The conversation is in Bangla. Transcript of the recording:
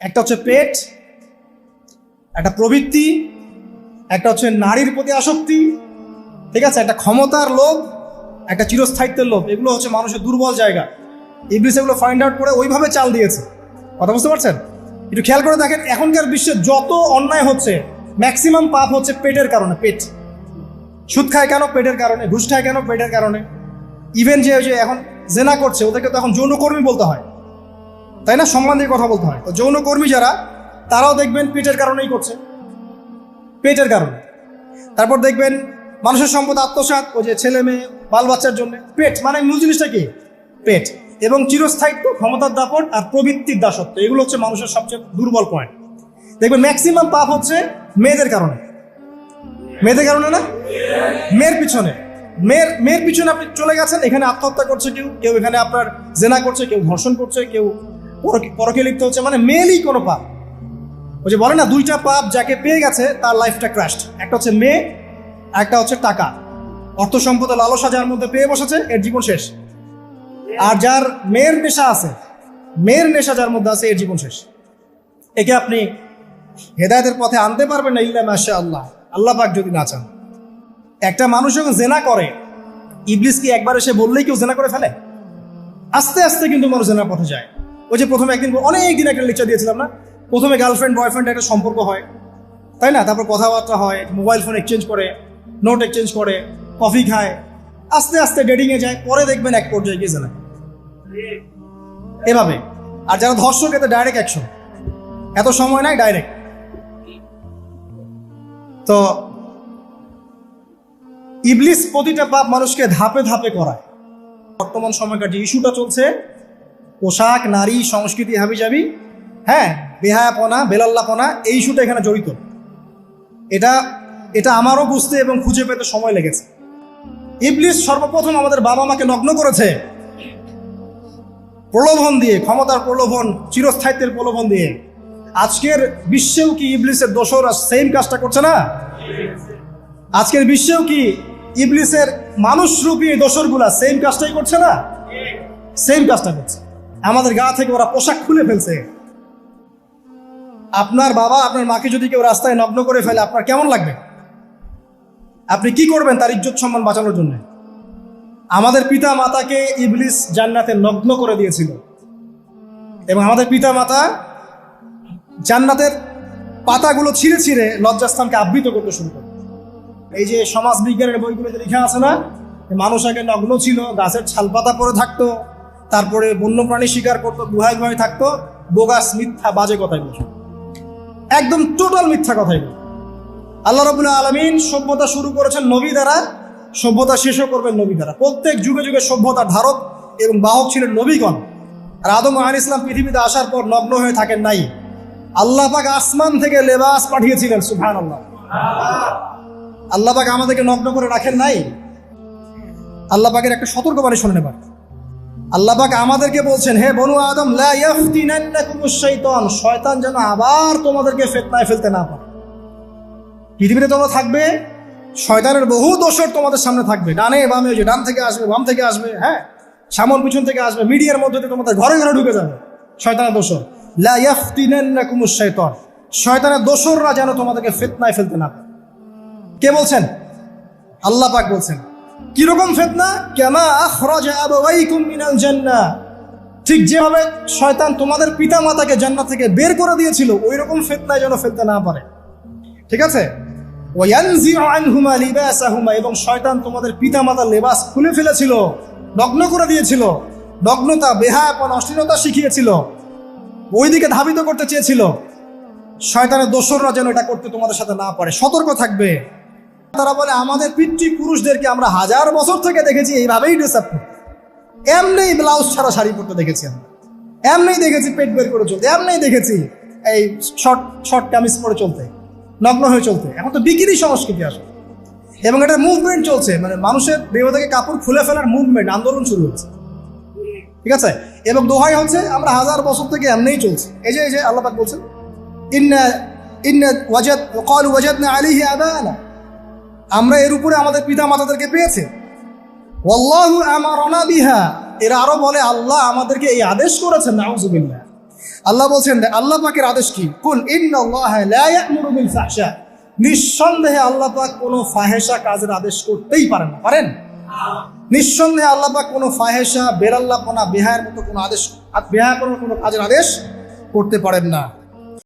একটা হচ্ছে পেট, একটা প্রবৃত্তি, একটা হচ্ছে নারীর প্রতি আসক্তি, ঠিক আছে? একটা ক্ষমতার লোভ, একটা চিরস্থায়িত্বের লোভ, এগুলো হচ্ছে মানুষের দুর্বল জায়গা। ইবলিস এগুলো ফাইন্ড আউট করে ওইভাবে চাল দিয়েছে। কথা বুঝতে পারছেন? একটু খেয়াল করে দেখেন, এখনকার বিশ্বে যত অন্যায় হচ্ছে ম্যাক্সিমাম পাপ হচ্ছে পেটের কারণে, পেট। সুদ খায় কেন? পেটের কারণে। ঘুষ খায় কেন? পেটের কারণে। ইভেন যে এখন জেনা করছে, ওদেরকে তো এখন যৌনকর্মী বলতে হয়। তাই না? সম্মান দিয়ে কথা বলতে হয়। যৌনকর্মী যারা, তারাও দেখবেন পেটের কারণেই করছে। পেটের কারণে। তারপর দেখবেন মানুষের সম্পদ, আত্মসাৎ, ওই যে ছেলে মেয়ে, বাল বাচ্চার জন্য। পেট মানে মূল জিনিসটা কি? পেট। এবং চিরস্থায়িত্ব, ক্ষমতার দাপট আর প্রবৃত্তির দাসত্ব। এগুলো হচ্ছে মানুষের সবচেয়ে দুর্বল পয়েন্ট দেখবেন ম্যাক্সিমাম পাপ হচ্ছে মেয়েদের কারণে। মেয়েদের কারণে না? মেয়ের পিছনে। মেয়ের মেয়ের পিছনে আপনি চলে গেছেন, এখানে আত্মহত্যা করছে কেউ কেউ এখানে আপনার জেনা করছে, কেউ ধর্ষণ করছে, কেউ পরকে- লিপ্ত হচ্ছে মানে মেয়েরই কোনো পাপ। ওই যে বলে না, দুইটা পাপ যাকে পেয়ে গেছে, তার লাইফটা ক্র্যাশড একটা হচ্ছে মেয়ে একটা হচ্ছে টাকা। অর্থ সম্পদের লালসা যার মধ্যে পেয়ে বসেছে, এর জীবন শেষ। আর যার মেয়ের নেশা আছে, মেয়ের নেশা যার মধ্যে আছে, এর জীবন শেষ। একে আপনি হেদায়তের পথে আনতে পারবেন না ইল্লা মাসা আল্লাহ আল্লাহ পাক যদি না চান। একটা মানুষ যখন জেনা করে, ইবলিস কি একবার এসে বললেই কেউ জেনা করে ফেলে? আস্তে আস্তে কিন্তু মানুষ জেনার পথে যায়। ওই যে প্রথমে একদিন অনেক দিন একটা লেকচার দিয়েছিলাম না? প্রথমে গার্লফ্রেন্ড বয়ফ্রেন্ড একটা সম্পর্ক হয়। তাই না? তারপর কথাবার্তা হয় মোবাইল ফোন এক্সচেঞ্জ করে নোট এক্সচেঞ্জ করে কফি খায়, আস্তে আস্তে ডেটিংয়ে যায়, পরে দেখবেন এক পর্যায়ে গিয়ে জেনা এভাবে। আর যারা ধর্ষক, এতে ডাইরেক্ট অ্যাকশন এত সময় নাই ডাইরেক্ট তো ইবলিস প্রতিটা পাপ মানুষকে ধাপে ধাপে করায়। বর্তমান সময়কার যে ইস্যুটা চলছে পোশাক, নারী, সংস্কৃতি হাবি যাবি হ্যাঁ বেহায়াপনা, বেলাল্লাপনা, এই ইস্যুটা এখানে জড়িত। এটা এটা আমারও বুঝতে এবং খুঁজে পেতে সময় লেগেছে। ইবলিস সর্বপ্রথম আমাদের বাবা মাকে নগ্ন করেছে। প্রলোভন দিয়ে, ক্ষমতার প্রলোভন, চিরস্থায়িত্বের প্রলোভন দিয়ে। আজকের বিশ্বেও কি ইবলিসের দোষরা সেম কাজটা করছে না? আজকের বিশ্বেও কি ইবলিসের মানুষরূপী দোসরগুলা সেম কাজটাই করছে না? সেম কাজটা করছে। আমাদের গা থেকে ওরা পোশাক খুলে ফেলছে। আপনার বাবা, আপনার মাকে যদি কেউ রাস্তায় নগ্ন করে ফেলে, আপনার কেমন লাগবে? আপনি কি করবেন তার ইজ্জত সম্মান বাঁচানোর জন্য? আমাদের পিতা মাতাকে ইবলিস জান্নাতে নগ্ন করে দিয়েছিল। এবং আমাদের পিতা মাতা জান্নাতের পাতাগুলো ছিঁড়ে ছিঁড়ে লজ্জাস্থানকে আবৃত করতে শুরু করে। এই যে সমাজ বিজ্ঞানের বইগুলোতে লেখা আছে না মানুষ আগে নগ্ন ছিল, গাছের ছালপাতা পরে থাকতো তারপরে বন্যপ্রাণী শিকার করতো, গুহায় গুহায় থাকতো, বোগাস মিথ্যা বাজে কথাই বলছে একদম টোটাল মিথ্যা কথাই বলে আল্লাহ রবুল্লাহ আলমিন সভ্যতা শুরু করেছেন নবী দ্বারা, সভ্যতা শেষও করবেন নবী দ্বারা। প্রত্যেক যুগে যুগে সভ্যতার ধারক এবং বাহক ছিলেন নবীগণ। আর আদম আহ ইসলাম পৃথিবীতে আসার পর নগ্ন হয়ে থাকেন নাই। আল্লাহ পাক আসমান থেকে লেবাস পাঠিয়েছিলেন সুফান আল্লাহ আল্লাহ পাক আমাদেরকে নগ্ন করে রাখেন নাই। আল্লাহ পাকের একটা সতর্কবাণী শুনে নেবার। আল্লাহ পাক আমাদেরকে বলছেন, হে বনু আদম শাইতান, শয়তান যেন আবার তোমাদেরকে ফেতনায় ফেলতে না পারে। পৃথিবীতে তোমরা থাকবে, শয়তানের বহু দোষর তোমাদের সামনে থাকবে। ডানে, বামে যে ডান থেকে আসবে, বাম থেকে আসবে হ্যাঁ? সামন পিছন থেকে আসবে, মিডিয়ার মধ্যে দিয়ে তোমাদের ঘরে ঘরে ঢুকে যাবে, শয়তানের দোষর। লা ইয়াফতিনান্নাকুমুশ শাইতান, শয়তানের দোষররা যেন তোমাদেরকে ফিতনায় ফেলতে না পারে। কে বলছেন? আল্লাহ বলছেন কীরকম ফেতনা? কেমা আখরাজা ঠিক যেভাবে শয়তান তোমাদের পিতা মাতাকে জান্নাত থেকে বের করে দিয়েছিল ওই রকম ফেতনায় যেন ফেলতে না পারে। ঠিক আছে? এবং শয়তান তোমাদের পিতা মাতার লেবাস খুলে ফেলেছিল, নগ্ন করে দিয়েছিল, নগ্নতা, বেহায়াপন, অশ্লীলতা শিখিয়েছিল, ওইদিকে ধাবিত করতে চেয়েছিল। শয়তানের দোসররা যেন এটা করতে তোমাদের সাথে না পারে। সতর্ক থাকবে। তারা বলে আমাদের পিতৃ পুরুষদেরকে আমরা হাজার বছর থেকে দেখেছি, এইভাবেই ড্রেস আপ করতে। এমনি ব্লাউজ ছাড়া শাড়ি পরতে দেখেছি আমরা। এমনি দেখেছি পেট বের করে চলতে এমনি দেখেছি এই শর্ট শর্ট কামিজ পরে চলতে, নগ্ন হয়ে চলতে। এখন তো বিকিনি সংস্কৃতি আসলে এবং এটা মুভমেন্ট চলছে মানে মানুষের দেহ থেকে কাপড় খুলে ফেলার মুভমেন্ট আন্দোলন শুরু হচ্ছে ঠিক আছে? এবং দোহাই হচ্ছে, আমরা হাজার বছর থেকে এমনিই চলছে। এই যে এই যে, আল্লাহ পাক বলছেন, ইন্না ইন্না ওয়াজাদ ক্বালু ওয়াজাদনা আলাইহি আবানা। আমরা এর উপরে আমাদের পিতা মাতাদেরকে পেয়েছে। ওয়াল্লাহু আমারানা বিহা। এরা আরও বলে, আল্লাহ আমাদেরকে এই আদেশ করেছেন, নাউজুবিল্লাহ। আল্লাহ বলছেন, আল্লাহ পাকের আদেশ কি? কুল বিল ফাহশা। নিঃসন্দেহে আল্লাহ পাক কোনো ফাহেসা কাজের আদেশ করতেই পারেন না, পারেন? নিঃসন্দেহে আল্লাহ পাক কোনো ফাহেসা বেরাল্লাপনা বেহায়ের মতো কোনো আদেশ বেহায়া কোনো কোনো কাজের আদেশ করতে পারেন না।